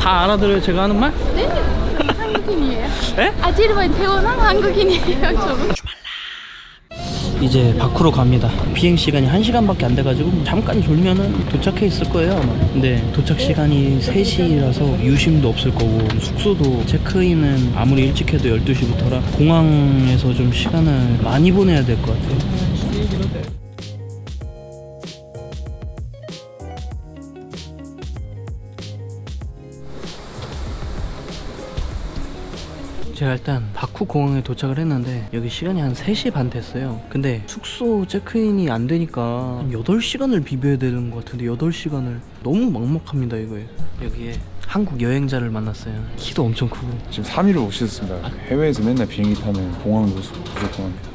다 알아들어요 제가 하는 말? 네, 한국인이에요. 에? 아지르바이 태어난 한국인이에요, 저는. 이제 밖으로 갑니다. 비행 시간이 1시간밖에 안 돼가지고 잠깐 졸면은 도착해 있을 거예요 아마. 근데 도착 시간이 3시라서 유심도 없을 거고 숙소도 체크인은 아무리 일찍 해도 12시부터라 공항에서 좀 시간을 많이 보내야 될 것 같아요. 제가 일단 바쿠 공항에 도착을 했는데 여기 시간이 한 3시 반 됐어요. 근데 숙소 체크인이 안 되니까 한 8시간을 비벼야 되는 것 같은데 8시간을 너무 막막합니다 이거에. 여기에 한국 여행자를 만났어요. 키도 엄청 크고. 지금 3일을 오셨습니다. 해외에서 맨날 비행기 타는 공항 노숙 무조건 합니다.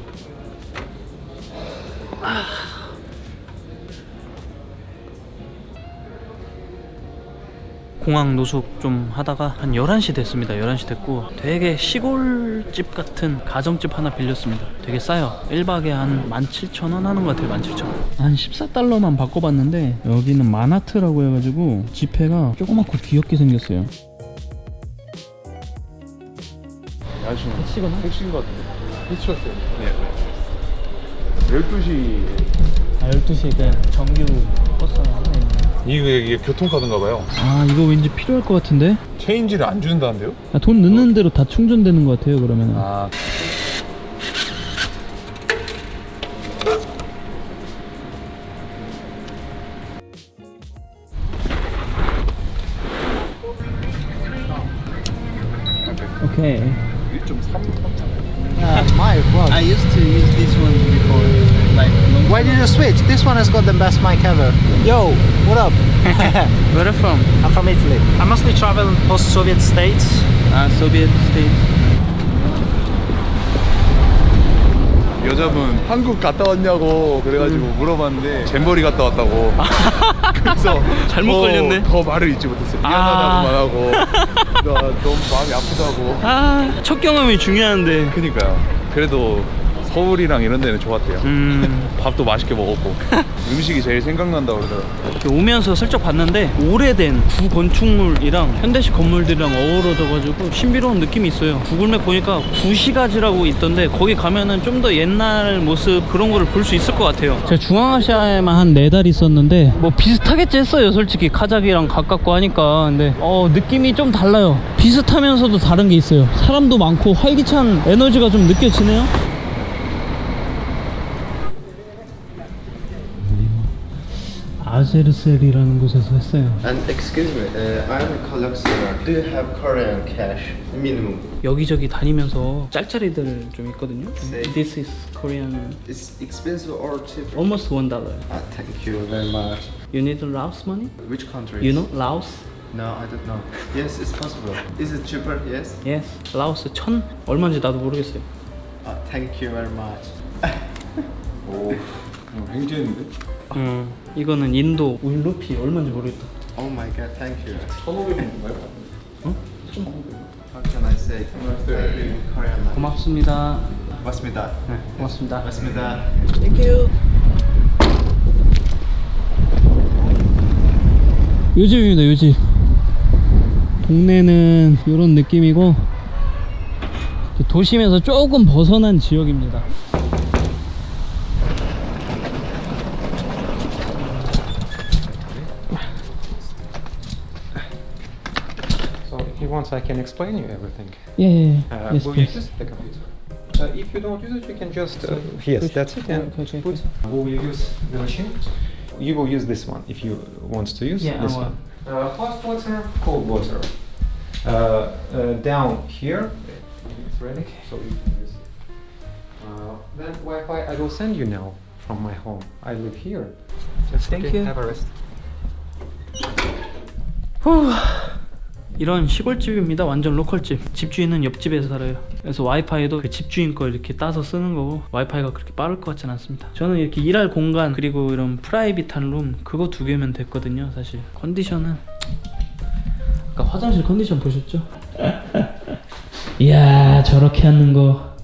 공항 노숙 좀 하다가 한 11시 됐습니다 11시 됐고 되게 시골집 같은 가정집 하나 빌렸습니다 되게 싸요 1박에 한 17,000원 하는 것 같아요 17,000원 한 14달러만 바꿔봤는데 여기는 마나트라고 해가지고 지폐가 조그맣고 귀엽게 생겼어요 야시는 택시구나? 택시인 것 같은데. 택시 왔어요. 네. 12시. 아 12시 그 정규 버스가 하나 있네 이게, 이게 교통카드인가 봐요. 아 이거 왠지 필요할 것 같은데 체인지를 안 준다는데요? 아, 돈 넣는 대로 다 충전되는 것 같아요 그러면 은 아. 오케이 1.3. mic, what? I used to use this one before like Why did you switch? This one has got the best mic ever. Yo, what up? Where are you from? I'm from Italy. I mostly travel post-Soviet states. 아 소비에트 스테이트 여자분 한국 갔다 왔냐고 그래가지고 물어봤는데 잼버리 갔다 왔다고. 그래서 잘못 더- 걸렸네. 더 말을 잊지. 미안하다고만 하고 나 너무 마음이 아프다고. 아 첫 경험이 중요한데 그니까요. 그래도 서울이랑 이런 데는 좋았대요. 음. 밥도 맛있게 먹었고. 음식이 제일 생각난다 그러더라고요. 이렇게 오면서 슬쩍 봤는데 오래된 구건축물이랑 현대식 건물들이랑 어우러져가지고 신비로운 느낌이 있어요. 구글맵 보니까 구시가지라고 있던데 거기 가면은 좀 더 옛날 모습 그런 거를 볼 수 있을 것 같아요. 제가 중앙아시아에만 한 네 달 있었는데 뭐 비슷하겠지 했어요 솔직히. 카자흐이랑 가깝고 하니까. 근데 어 느낌이 좀 달라요. 비슷하면서도 다른 게 있어요. 사람도 많고 활기찬 에너지가 좀 느껴지네요 아제르셀이라는 곳에서 했어요 And excuse me, uh, I'm a collector. Do you have Korean cash minimum? 여기저기 다니면서 짤짤이들 좀 있거든요. 네. This is Korean, It's expensive or cheap? almost one dollar. Ah, thank you very much. You need Laos money? Which country? You know Laos? No, I don't know. Yes, it's possible. Is it cheaper? Yes. Yes. 라오스 천 얼마인지 나도 모르겠어요. Ah, thank you very much. 오, 어, 횡재인데? 음, 이거는 인도 울루피 얼마인지 모르겠다. Oh my god, thank you. 1,500원인가요? How can I say? in Korean language? 고맙습니다. 맞습니다. 네, 고맙습니다. 맞습니다. 요즘입니다, 요즘. 동네는 이런 느낌이고 도심에서 조금 벗어난 지역입니다. So if once I can explain you everything. Yeah, yeah, yeah. Uh, yes, will please. you use the computer? Uh, if you don't use it, you can just uh, yes, that's it. And put. Will you use the machine? You will use this one if you want to use yeah, this one. Uh, hot water, cold water. Uh, uh, down here, it's ready. Okay. So you can use it. Uh, then Wi-Fi, I will send you now from my home. I live here. Just Thank okay. you. Have a rest. Whew. 이런 시골집입니다. 완전 로컬집. 집주인은 옆집에서 살아요. 그래서 와이파이도 그 집주인 거 이렇게 따서 쓰는 거고 와이파이가 그렇게 빠를 것 같진 않습니다. 저는 이렇게 일할 공간 그리고 이런 프라이빗한 룸 그거 두 개면 됐거든요. 사실 컨디션은 아까 화장실 컨디션 보셨죠? 이야 저렇게 하는 거.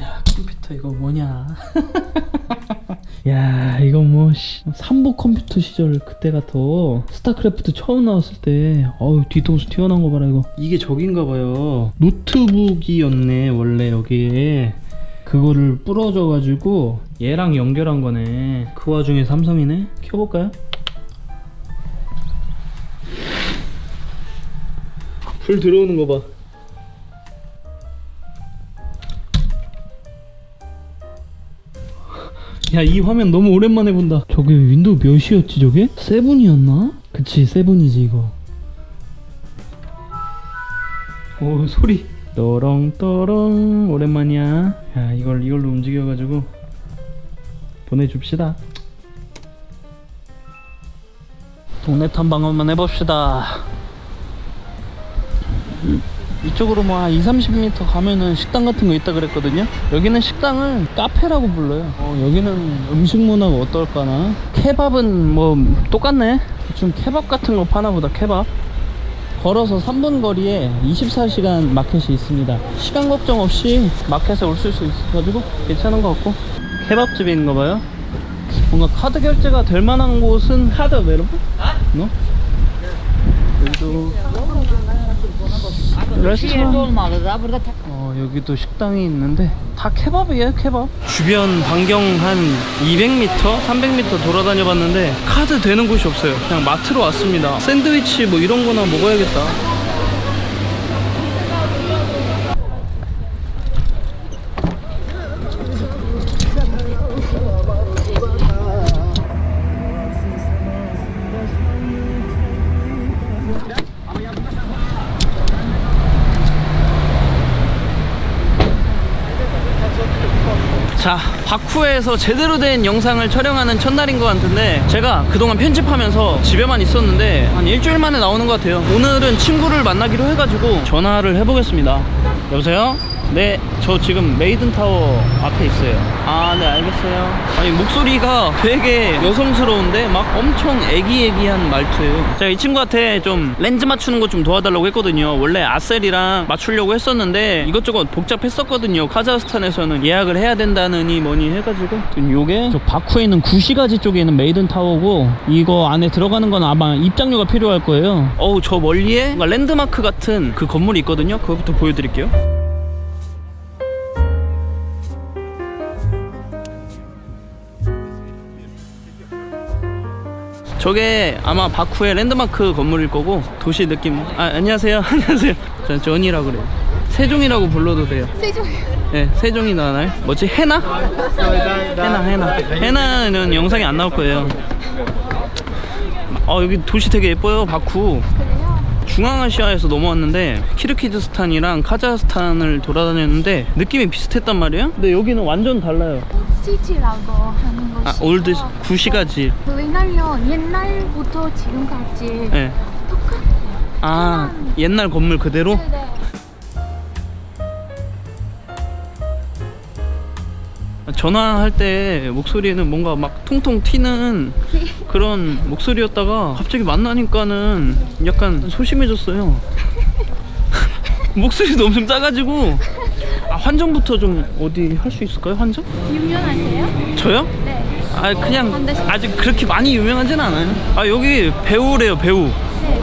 야 컴퓨터 이거 뭐냐? 야 이건 뭐 씨, 삼보 컴퓨터 시절 그때 같아 스타크래프트 처음 나왔을 때. 어우 뒤통수 튀어나온 거 봐라 이거. 이게 저긴가 봐요. 노트북이었네 원래 여기에. 그거를 부러져 가지고 얘랑 연결한 거네. 그 와중에 삼성이네? 켜볼까요? 불 들어오는 거봐 야 이 화면 너무 오랜만에 본다. 저게 윈도우 몇이었지 저게? 세븐이었나? 그치 세븐이지 이거. 오 소리. 또렁또렁 오랜만이야. 야 이걸 이걸로 움직여가지고 보내줍시다. 동네 탐방 한번 해봅시다 이쪽으로 뭐 한 2, 30m 가면은 식당 같은 거 있다 그랬거든요. 여기는 식당을 카페라고 불러요. 어, 여기는 음식 문화가 어떨까나? 케밥은 뭐 똑같네. 좀 케밥 같은 거 파나 보다. 케밥. 걸어서 3분 거리에 24시간 마켓이 있습니다. 시간 걱정 없이 마켓에 올 수 있어가지고 괜찮은 것 같고 케밥집인가 봐요. 뭔가 카드 결제가 될 만한 곳은 카드 메로브? 너? 여기도 레스토랑 어 여기도 식당이 있는데 다 케밥이에요 케밥. 주변 반경 한 200m 300m 돌아다녀 봤는데 카드 되는 곳이 없어요. 그냥 마트로 왔습니다. 샌드위치 뭐 이런 거나 먹어야겠다 바쿠에서 제대로 된 영상을 촬영하는 첫날인 것 같은데 제가 그동안 편집하면서 집에만 있었는데 한 일주일 만에 나오는 것 같아요 오늘은 친구를 만나기로 해가지고 전화를 해보겠습니다 여보세요? 네 저 지금 메이든 타워 앞에 있어요. 아 네 알겠어요. 아니 목소리가 되게 여성스러운데 막 엄청 애기애기한 말투예요. 제가 이 친구한테 좀 렌즈 맞추는 거 좀 도와달라고 했거든요. 원래 아셀이랑 맞추려고 했었는데 이것저것 복잡했었거든요. 카자흐스탄에서는 예약을 해야 된다느니 뭐니 해가지고. 요게 저 바쿠에 있는 구시가지 쪽에 있는 메이든 타워고 이거 안에 들어가는 건 아마 입장료가 필요할 거예요. 어우 저 멀리에 뭔가 랜드마크 같은 그 건물이 있거든요. 그거부터 보여드릴게요 저게 아마 바쿠의 랜드마크 건물일 거고 도시 느낌. 아 안녕하세요. 안녕하세요. 저 전이라고 그래요. 세종이라고 불러도 돼요. 세종. 네 세종이 나나요? 뭐지? 해나? 해나 해나. 해나는 영상이 안 나올 거예요. 아 여기 도시 되게 예뻐요 바쿠 중앙아시아에서 넘어왔는데 키르키즈스탄이랑 카자흐스탄을 돌아다녔는데 느낌이 비슷했단 말이에요 근데 여기는 완전 달라요 시지라고 하는 아 것이. 올드 구시가지 왜냐면 옛날부터 지금까지 네. 똑같. 아 옛날 건물 그대로? 네. 전화할 때 목소리는 뭔가 막 통통 튀는 그런 목소리였다가 갑자기 만나니까는 약간 소심해졌어요. 목소리도 엄청 작아지고 아, 환전부터 좀 어디 할 수 있을까요? 환전? 유명하세요? 저요? 네. 아 그냥 한 대씩. 아직 그렇게 많이 유명하진 않아요. 아 여기 배우래요 배우. 네.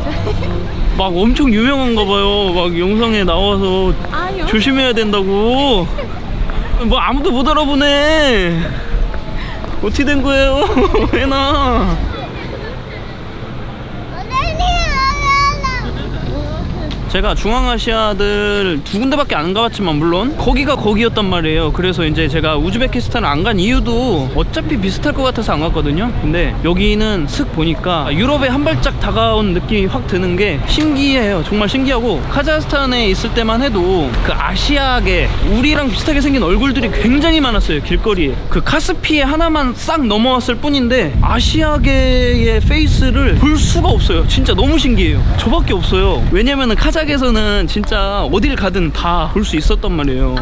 막 엄청 유명한가 봐요. 막 영상에 나와서 아요. 조심해야 된다고. 뭐 아무도 못 알아보네. 어떻게 된 거예요? 해나. 제가 중앙아시아들 두 군데밖에 안 가봤지만 물론 거기가 거기였단 말이에요. 그래서 이제 제가 우즈베키스탄을 안간 이유도 어차피 비슷할 것 같아서 안 갔거든요. 근데 여기는 슥 보니까 유럽에 한 발짝 다가온 느낌이 확 드는 게 신기해요. 정말 신기하고 카자흐스탄에 있을 때만 해도 그 아시아계 우리랑 비슷하게 생긴 얼굴들이 굉장히 많았어요. 길거리에 그 카스피에 하나만 싹 넘어왔을 뿐인데 아시아계의 페이스를 볼 수가 없어요. 진짜 너무 신기해요. 저밖에 없어요. 왜냐면은 카자 흐에서는 진짜 어딜 가든 다 볼 수 있었단 말이에요.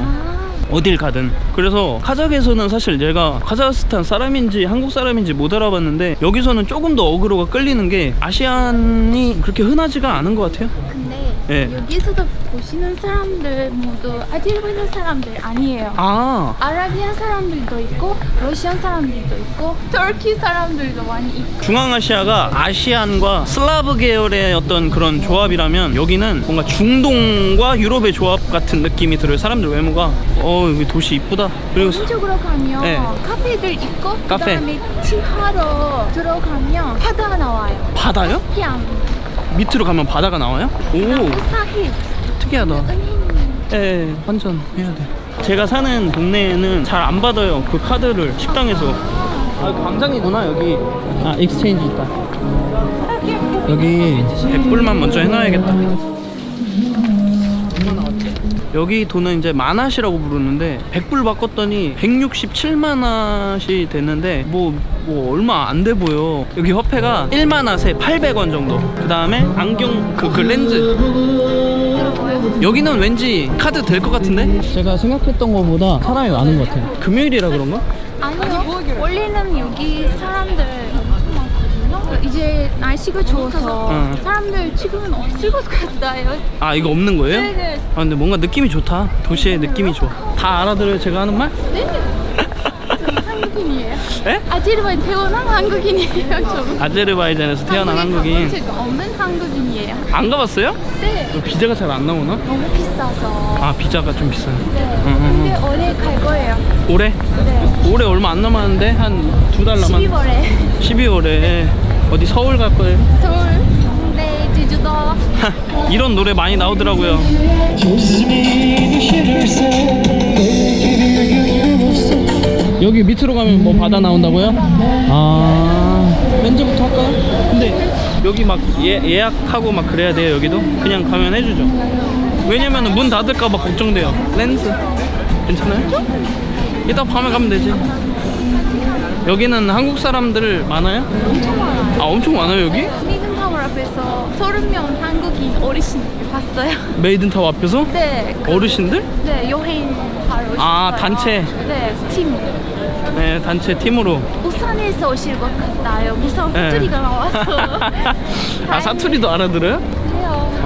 어딜 가든. 그래서 카자흐에서는 사실 제가 카자흐스탄 사람인지 한국 사람인지 못 알아봤는데 여기서는 조금 더 어그로가 끌리는 게 아시안이 그렇게 흔하지가 않은 것 같아요. 근데 예. 여기서도 보시는 사람들 모두 아제르바이잔 사람들 아니에요. 아, 아라비안 사람들도 있고 러시안 사람들도 있고 터키 사람들도 많이 있고 중앙아시아가 아시안과 슬라브 계열의 어떤 그런 조합이라면 여기는 뭔가 중동과 유럽의 조합 같은 느낌이 들어요. 사람들 외모가. 어, 여기 도시 이쁘다. 그리고 사- 왼쪽으로 가면 네. 카페들 있고 카페. 그다음에 치하러 들어가면 바다가 나와요. 바다요? 그냥 밑으로 가면 바다가 나와요? 오, 특이하다. 예, 완전 해야 돼. 제가 사는 동네에는 잘 안 받아요. 그 카드를 식당에서. 아, 광장이구나 여기. 아, 익스체인지 있다. 여기 100불만 먼저 해놔야겠다. 여기 돈은 이제 만화시라고 부르는데 100불 바꿨더니 167만 원이 됐는데 뭐, 뭐 얼마 안 돼 보여. 여기 화폐가 1만 원에 800원 정도. 그 다음에 안경 그, 그 렌즈. 여기는 왠지 카드 될 것 같은데? 제가 생각했던 것보다 사람이 많은 것 같아요. 금요일이라 그런가? 아니요. 원래는 여기 사람들 이제 날씨가 좋아서 응. 사람들 지금은 없을 것 같아요. 아 이거 없는 거예요? 네네. 아 근데 뭔가 느낌이 좋다. 도시의 느낌이 좋아. 다 알아들어요 제가 하는 말? 네. 저는 한국인이에요. 에? 아제르바이잔 태어난 한국인이에요 저는 아제르바이잔에서 태어난 한국에 한국인. 적 없는 한국인이에요. 안 가봤어요? 네. 비자가 잘 안 나오나? 너무 비싸서. 아 비자가 좀 비싸요. 네. 음. 근데 올해 갈 거예요. 올해? 네. 올해 얼마 안 남았는데 한 두 달 남았 12월에. 12월에 어디 서울 갈 거예요? 서울 네 제주도 이런 노래 많이 나오더라고요. 여기 밑으로 가면 뭐 바다 나온다고요? 아 렌즈부터 할까요? 근데 여기 막 예, 예약하고 막 그래야 돼요 여기도? 그냥 가면 해주죠 왜냐면 문 닫을까봐 걱정돼요 렌즈 괜찮아요? 이따 밤에 가면 되지 여기는 한국 사람들 많아요? 엄청 많아요 아 엄청 많아요 여기? 미든 타워 앞에서 30명 한국인 어르신 봤어요 메이든 타워 앞에서? 네, 그- 어르신들? 네 여행 오셨어요 아, 단체? 네, 팀 네 단체 팀으로 부산에서 오실 것 같아요 네. 사투리가 나와서 아 사투리도 알아들어요?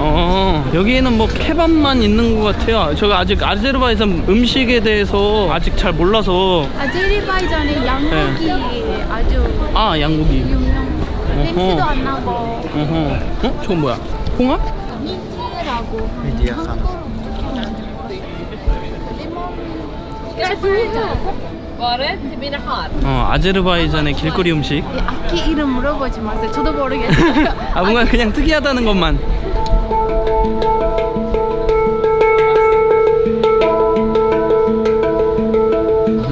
어. 여기에는 뭐 케밥만 있는 것 같아요. 제가 아직 아제르바이잔 음식에 대해서 아직 잘 몰라서. 아제르바이잔의 양고기 네. 아주 아 양고기. 유명. 냄새도 안 나고. 어허. 어? 저건 뭐야? 홍합? 한국어로 어떻게 하는지 모르겠어요 어 아제르바이잔의 길거리 음식. 이 악기 이름 물어보지 마세요. 저도 모르겠어요. 아 뭔가 그냥 특이하다는 것만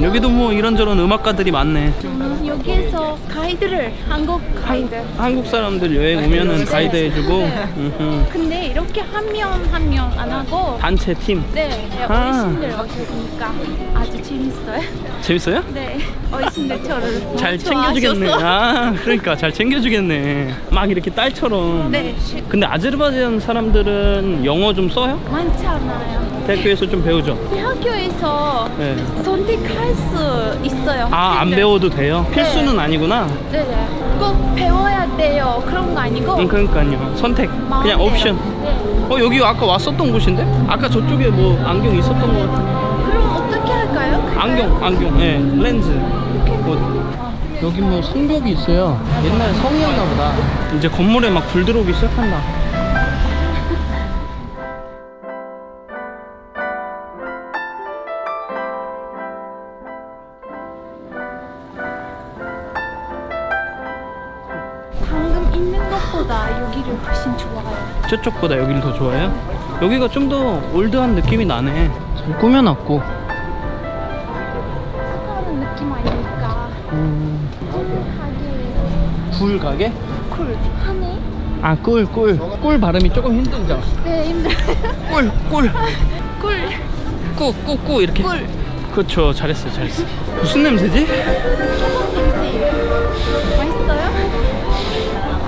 여기도 뭐 이런저런 음악가들이 많네 저는 여기에서 가이드를 한국 가이드 한국 사람들 여행 오면은 가이드 해주고 네. 음흠. 근데 이렇게 한 명 한 명 안 하고 단체 팀 네, 네 아. 어르신들 오셨으니까 아주 재밌어요 재밌어요? 네 어르신들 저를 잘. 챙겨주겠네 아 그러니까 잘 챙겨주겠네 막 이렇게 딸처럼 네 근데 아제르바이잔 사람들은 영어 좀 써요? 많지 않아요 대학교에서 좀 배우죠? 대학교에서 네. 선택할 수 있어요 아 안 학생들. 배워도 돼요? 필수는 아니구나 네네 꼭 배워야 돼요 그런 거 아니고 응 그러니까요 선택 마음대로. 그냥 옵션 네. 어 여기 아까 왔었던 곳인데? 아까 저쪽에 뭐 안경 있었던 것 같은데 안경 안경. 예 렌즈. 뭐, 여기 뭐 성벽이 있어요. 옛날 성이었나 보다. 이제 건물에 막 불 들어오기 시작한다. 방금 있는 것보다 여기를 훨씬 좋아요. 저쪽보다 여기를 더 좋아해요? 여기가 좀 더 올드한 느낌이 나네. 잘 꾸며놨고 굴 가게? 쿨 하네 아 꿀 꿀 꿀 발음이 조금 힘들죠? 네 힘들어요 꿀 꿀 꿀 꾸꾸꾸 이렇게 꿀. 그렇죠 잘했어요 잘했어 무슨 냄새지? 맛있어요?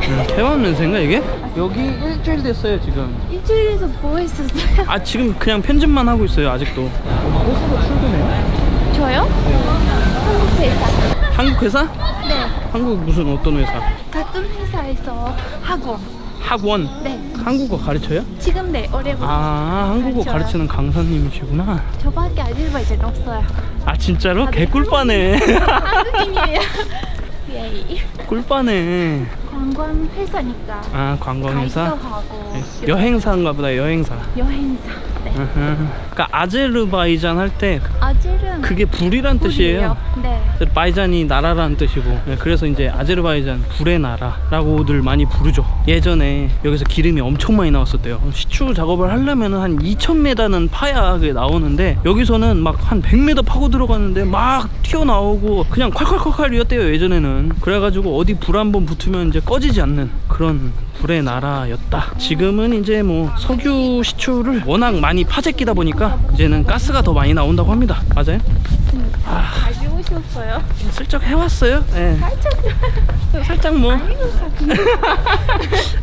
음, 케밥 냄새인가 이게? 여기 일주일 됐어요 지금 일주일에서 뭐 했었어요? 아 지금 그냥 편집만 하고 있어요 아직도 출근해요? 저요? 한국 회사 한국 회사? 네 한국 무슨 어떤 회사? 같은 회사에서 하고 학원 네. 한국어 가르쳐요? 지금 네 올해부터. 아 한국어 가르쳐요. 가르치는 강사님이시구나 저밖에 아르바이트는 없어요. 아 진짜로? 개꿀빠네 한국인이에요. 예. 꿀빠네 관광 회사니까. 아 관광회사? 가이드도 하고. 여행사인가 보다 여행사 여행사. 네. 그러니까 아제르바이잔 할 때 아젤은 그게 불이란 뜻이에요 네. 바이잔이 나라라는 뜻이고 네, 그래서 이제 아제르바이잔 불의 나라라고들 많이 부르죠 예전에 여기서 기름이 엄청 많이 나왔었대요 시추 작업을 하려면 한 2000m는 파야 그게 나오는데 여기서는 막 한 100m 파고 들어갔는데 막 튀어나오고 그냥 콸콸콸콸 이었대요 예전에는 그래가지고 어디 불 한 번 붙으면 이제 꺼지지 않는 그런 불의 나라였다 지금은 이제 뭐 석유 시추를 워낙 많이 파재 끼다 보니까 이제는 가스가 더 많이 나온다고 합니다 맞아요? 알고 오셨어요? 슬쩍 해왔어요. 예. 살짝. 살짝 뭐.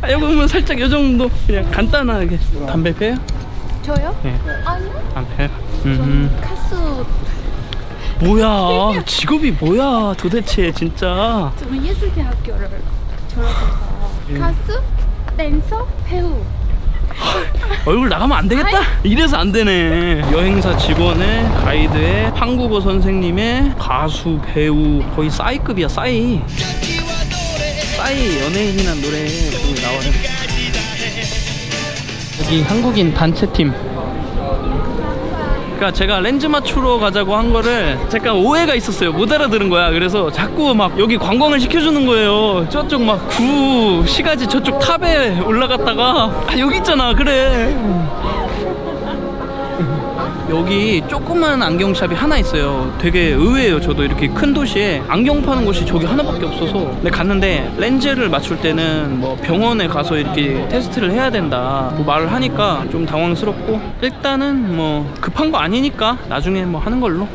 아, 여기 보면 살짝 요 정도. 그냥 간단하게. 담배 피요? 저요? 예. 아니요. 전 음. 가수. 뭐야. 직업이 뭐야. 도대체 진짜. 저는 예술대학교를 졸업해서 음. 가수, 댄서, 배우. 얼굴 나가면 안 되겠다. 이래서 안 되네. 여행사 직원의 가이드의 한국어 선생님의 가수 배우 거의 싸이급이야 싸이. 싸이 연예인이란 노래 나와요. 여기 한국인 단체팀. 그러니까 제가 렌즈 맞추러 가자고 한 거를 잠깐 오해가 있었어요. 못 알아들은 거야. 그래서 자꾸 막 여기 관광을 시켜주는 거예요. 저쪽 막 구 시가지 저쪽 탑에 올라갔다가 아 여기 있잖아. 그래. 여기 조그만 안경샵이 하나 있어요. 되게 의외예요. 저도 이렇게 큰 도시에 안경 파는 곳이 저기 하나밖에 없어서. 근데 갔는데 렌즈를 맞출 때는 뭐 병원에 가서 이렇게 테스트를 해야 된다. 뭐 말을 하니까 좀 당황스럽고 일단은 뭐 급한 거 아니니까 나중에 뭐 하는 걸로.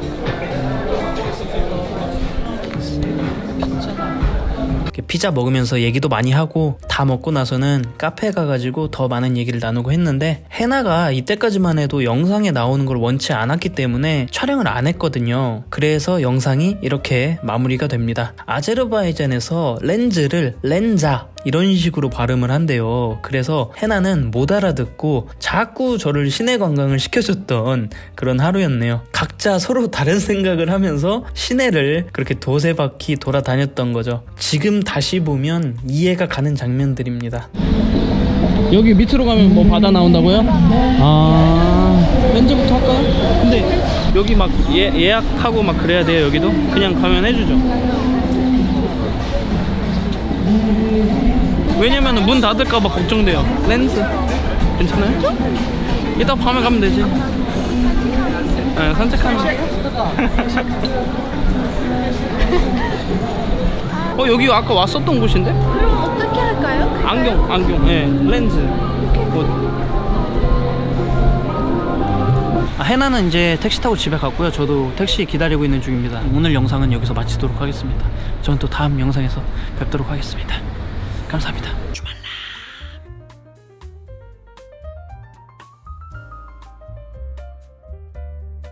피자 먹으면서 얘기도 많이 하고 다 먹고 나서는 카페에 가가지고 더 많은 얘기를 나누고 했는데 해나가 이때까지만 해도 영상에 나오는 걸 원치 않았기 때문에 촬영을 안 했거든요. 그래서 영상이 이렇게 마무리가 됩니다. 아제르바이잔에서 렌즈를 렌자 이런 식으로 발음을 한대요. 그래서 해나는 못 알아듣고 자꾸 저를 시내 관광을 시켜줬던 그런 하루였네요. 각자 서로 다른 생각을 하면서 시내를 그렇게 도세 바퀴 돌아다녔던 거죠. 지금 다시 보면 이해가 가는 장면들입니다. 여기 밑으로 가면 뭐 바다 나온다고요? 아 렌즈부터 할까요? 근데 여기 막 예, 예약하고 막 그래야 돼요 여기도? 그냥 가면 해주죠 왜냐면 문 닫을까봐 걱정돼요 렌즈 괜찮아요? 이따 밤에 가면 되지 네, 산책하는 어 여기 아까 왔었던 곳인데? 그럼 어떻게 할까요? 갈까요? 안경 안경 예 렌즈 뭐. 아, 해나는 이제 택시 타고 집에 갔고요 저도 택시 기다리고 있는 중입니다 오늘 영상은 여기서 마치도록 하겠습니다 저는 또 다음 영상에서 뵙도록 하겠습니다 감사합니다